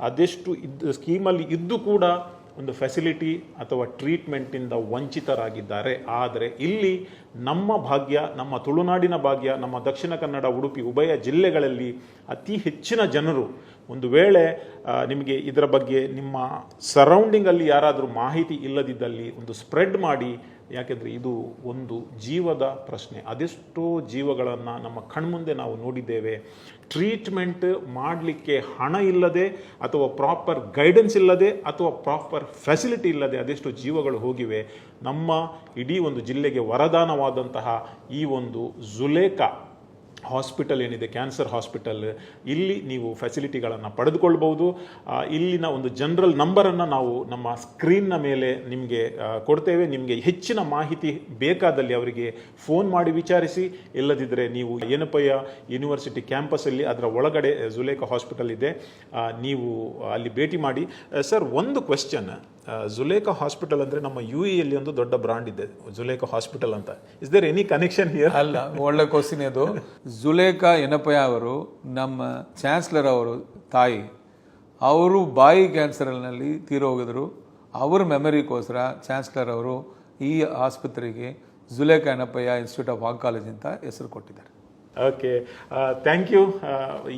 ಅದೆಷ್ಟು ಇದ್ದು ಸ್ಕೀಮಲ್ಲಿ ಇದ್ದು ಕೂಡ ಒಂದು ಫೆಸಿಲಿಟಿ ಅಥವಾ ಟ್ರೀಟ್ಮೆಂಟಿಂದ ವಂಚಿತರಾಗಿದ್ದಾರೆ. ಆದರೆ ಇಲ್ಲಿ ನಮ್ಮ ಭಾಗ್ಯ, ನಮ್ಮ ತುಳುನಾಡಿನ ಭಾಗ್ಯ, ನಮ್ಮ ದಕ್ಷಿಣ ಕನ್ನಡ ಉಡುಪಿ, ಉಭಯ ಜಿಲ್ಲೆಗಳಲ್ಲಿ ಅತಿ ಹೆಚ್ಚಿನ ಜನರು ಒಂದು ವೇಳೆ ನಿಮಗೆ ಇದರ ಬಗ್ಗೆ ನಿಮ್ಮ ಸರೌಂಡಿಂಗಲ್ಲಿ ಯಾರಾದರೂ ಮಾಹಿತಿ ಇಲ್ಲದಿದ್ದಲ್ಲಿ ಒಂದು ಸ್ಪ್ರೆಡ್ ಮಾಡಿ, ಯಾಕೆಂದರೆ ಇದು ಒಂದು ಜೀವದ ಪ್ರಶ್ನೆ. ಅದೆಷ್ಟೋ ಜೀವಗಳನ್ನು ನಮ್ಮ ಕಣ್ಮುಂದೆ ನಾವು ನೋಡಿದ್ದೇವೆ. ಟ್ರೀಟ್ಮೆಂಟ್ ಮಾಡಲಿಕ್ಕೆ ಹಣ ಇಲ್ಲದೆ, ಅಥವಾ ಪ್ರಾಪರ್ ಗೈಡೆನ್ಸ್ ಇಲ್ಲದೆ, ಅಥವಾ ಪ್ರಾಪರ್ ಫೆಸಿಲಿಟಿ ಇಲ್ಲದೆ ಅದೆಷ್ಟು ಜೀವಗಳು ಹೋಗಿವೆ. ನಮ್ಮ ಇಡೀ ಒಂದು ಜಿಲ್ಲೆಗೆ ವರದಾನವಾದಂತಹ ಈ ಒಂದು ಜುಲೇಖಾ ಹಾಸ್ಪಿಟಲ್ ಏನಿದೆ, ಕ್ಯಾನ್ಸರ್ ಹಾಸ್ಪಿಟಲ್, ಇಲ್ಲಿ ನೀವು ಫೆಸಿಲಿಟಿಗಳನ್ನು ಪಡೆದುಕೊಳ್ಬೋದು ಇಲ್ಲಿನ ಒಂದು ಜನರಲ್ ನಂಬರನ್ನು ನಾವು ನಮ್ಮ ಸ್ಕ್ರೀನ್ನ ಮೇಲೆ ನಿಮಗೆ ಕೊಡ್ತೇವೆ. ನಿಮಗೆ ಹೆಚ್ಚಿನ ಮಾಹಿತಿ ಬೇಕಾದಲ್ಲಿ ಅವರಿಗೆ ಫೋನ್ ಮಾಡಿ ವಿಚಾರಿಸಿ. ಇಲ್ಲದಿದ್ದರೆ ನೀವು ಏನಪ್ಪಯ್ಯ ಯೂನಿವರ್ಸಿಟಿ ಕ್ಯಾಂಪಸಲ್ಲಿ ಅದರ ಒಳಗಡೆ ಜುಲೇಖಾ ಹಾಸ್ಪಿಟಲ್ ಇದೆ. ನೀವು ಅಲ್ಲಿ ಭೇಟಿ ಮಾಡಿ. ಸರ್ ಒಂದು ಕ್ವೆಶ್ಚನ್ ಜುಲೇಖಾ ಹಾಸ್ಪಿಟಲ್ ಅಂದರೆ ನಮ್ಮ ಯು ಎಲ್ಲಿ ಒಂದು ದೊಡ್ಡ ಬ್ರಾಂಡ್ ಇದೆ ಜುಲೇಕಾ ಹಾಸ್ಪಿಟಲ್ ಅಂತ. Is there any connection here ಅಲ್ಲ, ಒಳ್ಳೆ ಕ್ವಶನ್ ಅದು ಜುಲೇಖಾ ಎನಪಯ್ಯ ಅವರು, ನಮ್ಮ ಚಾನ್ಸ್ಲರ್ ಅವರು, ತಾಯಿ, ಅವರು ಬಾಯಿ ಕ್ಯಾನ್ಸರ್ನಲ್ಲಿ ತೀರೋಗಿದ್ರು ಅವ್ರ ಮೆಮರಿಗೋಸ್ಕರ ಚಾನ್ಸ್ಲರ್ ಅವರು ಈ ಆಸ್ಪತ್ರೆಗೆ Zulekha Yenepoya institute of oncology ಅಂತ ಹೆಸರು ಕೊಟ್ಟಿದ್ದಾರೆ. ಓಕೆ ಥ್ಯಾಂಕ್ ಯು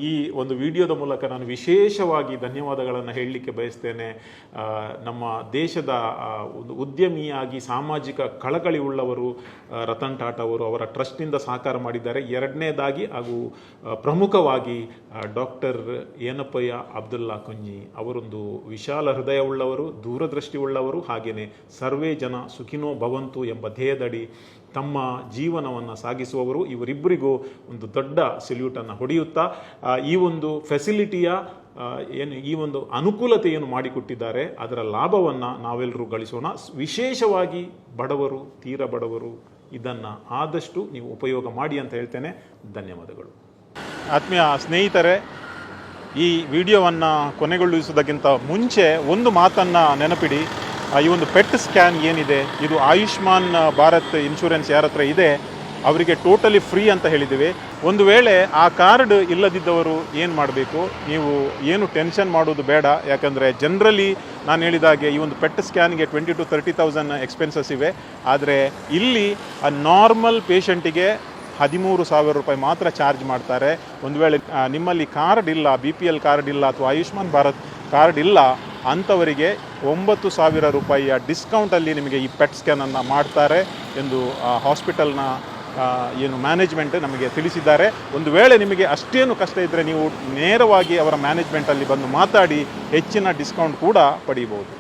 ಈ ಒಂದು ವಿಡಿಯೋದ ಮೂಲಕ ನಾನು ವಿಶೇಷವಾಗಿ ಧನ್ಯವಾದಗಳನ್ನು ಹೇಳಲಿಕ್ಕೆ ಬಯಸ್ತೇನೆ. ನಮ್ಮ ದೇಶದ ಒಂದು ಉದ್ಯಮಿಯಾಗಿ ಸಾಮಾಜಿಕ ಕಳಕಳಿ ಉಳ್ಳವರು ರತನ್ ಟಾಟಾ ಅವರು ಅವರ ಟ್ರಸ್ಟ್ನಿಂದ ಸಹಕಾರ ಮಾಡಿದ್ದಾರೆ. ಎರಡನೇದಾಗಿ ಹಾಗೂ ಪ್ರಮುಖವಾಗಿ ಡಾಕ್ಟರ್ ಏನಪ್ಪಯ್ಯ ಅಬ್ದುಲ್ಲಾ ಕುಂಜಿ ಅವರೊಂದು ವಿಶಾಲ ಹೃದಯವುಳ್ಳವರು ದೂರದೃಷ್ಟಿ ಉಳ್ಳವರು ಹಾಗೆಯೇ ಸರ್ವೇ ಜನ ಸುಖಿನೋ ಭವಂತು ಎಂಬ ಧ್ಯೇಯದಡಿ ತಮ್ಮ ಜೀವನವನ್ನು ಸಾಗಿಸುವವರು ಇವರಿಬ್ಬರಿಗೂ ಒಂದು ದೊಡ್ಡ ಸೆಲ್ಯೂಟನ್ನು ಹೊಡೆಯುತ್ತಾ ಈ ಒಂದು ಫೆಸಿಲಿಟಿಯ ಏನು, ಈ ಒಂದು ಅನುಕೂಲತೆಯನ್ನು ಮಾಡಿಕೊಟ್ಟಿದ್ದಾರೆ. ಅದರ ಲಾಭವನ್ನು ನಾವೆಲ್ಲರೂ ಗಳಿಸೋಣ. ವಿಶೇಷವಾಗಿ ಬಡವರು, ತೀರ ಬಡವರು, ಇದನ್ನು ಆದಷ್ಟು ನೀವು ಉಪಯೋಗ ಮಾಡಿ ಅಂತ ಹೇಳ್ತೇನೆ. ಧನ್ಯವಾದಗಳು. ಆತ್ಮೀಯ ಸ್ನೇಹಿತರೆ, ಈ ವಿಡಿಯೋವನ್ನು ಕೊನೆಗೊಳಿಸುವುದಕ್ಕಿಂತ ಮುಂಚೆ ಒಂದು ಮಾತನ್ನು ನೆನಪಿಡಿ. ಈ ಒಂದು ಪೆಟ್ ಸ್ಕ್ಯಾನ್ ಏನಿದೆ, ಇದು ಆಯುಷ್ಮಾನ್ ಭಾರತ್ ಇನ್ಶೂರೆನ್ಸ್ ಯಾರ ಹತ್ರ ಇದೆ, ಅವರಿಗೆ ಟೋಟಲಿ ಫ್ರೀ ಅಂತ ಹೇಳಿದ್ದೀವಿ. ಒಂದು ವೇಳೆ ಆ ಕಾರ್ಡ್ ಇಲ್ಲದಿದ್ದವರು ಏನು ಮಾಡಬೇಕು? ನೀವು ಏನು ಟೆನ್ಷನ್ ಮಾಡೋದು ಬೇಡ. ಯಾಕಂದರೆ ಜನರಲಿ ನಾನು ಹೇಳಿದಾಗೆ ಈ ಒಂದು pet ಸ್ಕ್ಯಾನ್ಗೆ twenty to thirty thousand expenses ಇವೆ. ಆದರೆ ಇಲ್ಲಿ ಆ ನಾರ್ಮಲ್ ಪೇಷಂಟಿಗೆ ಹದಿಮೂರು ಸಾವಿರ ರೂಪಾಯಿ ಮಾತ್ರ ಚಾರ್ಜ್ ಮಾಡ್ತಾರೆ. ಒಂದು ವೇಳೆ ನಿಮ್ಮಲ್ಲಿ ಕಾರ್ಡ್ ಇಲ್ಲ ಬಿ ಪಿ ಎಲ್ ಕಾರ್ಡ್ ಇಲ್ಲ ಅಥವಾ ಆಯುಷ್ಮಾನ್ ಭಾರತ್ ಕಾರ್ಡ್ ಇಲ್ಲ ಅಂಥವರಿಗೆ ಒಂಬತ್ತು ಸಾವಿರ ರೂಪಾಯಿಯ ಡಿಸ್ಕೌಂಟಲ್ಲಿ ನಿಮಗೆ ಈ ಪೆಟ್ ಸ್ಕ್ಯಾನನ್ನು ಮಾಡ್ತಾರೆ ಎಂದು ಆ, ಹಾಸ್ಪಿಟಲ್ನ ಏನು ಮ್ಯಾನೇಜ್ಮೆಂಟ್ ನಮಗೆ ತಿಳಿಸಿದ್ದಾರೆ. ಒಂದು ವೇಳೆ ನಿಮಗೆ ಅಷ್ಟೇನು ಕಷ್ಟ ಇದ್ದರೆ ನೀವು ನೇರವಾಗಿ ಅವರ ಮ್ಯಾನೇಜ್ಮೆಂಟಲ್ಲಿ ಬಂದು ಮಾತಾಡಿ ಹೆಚ್ಚಿನ ಡಿಸ್ಕೌಂಟ್ ಕೂಡ ಪಡೀಬೋದು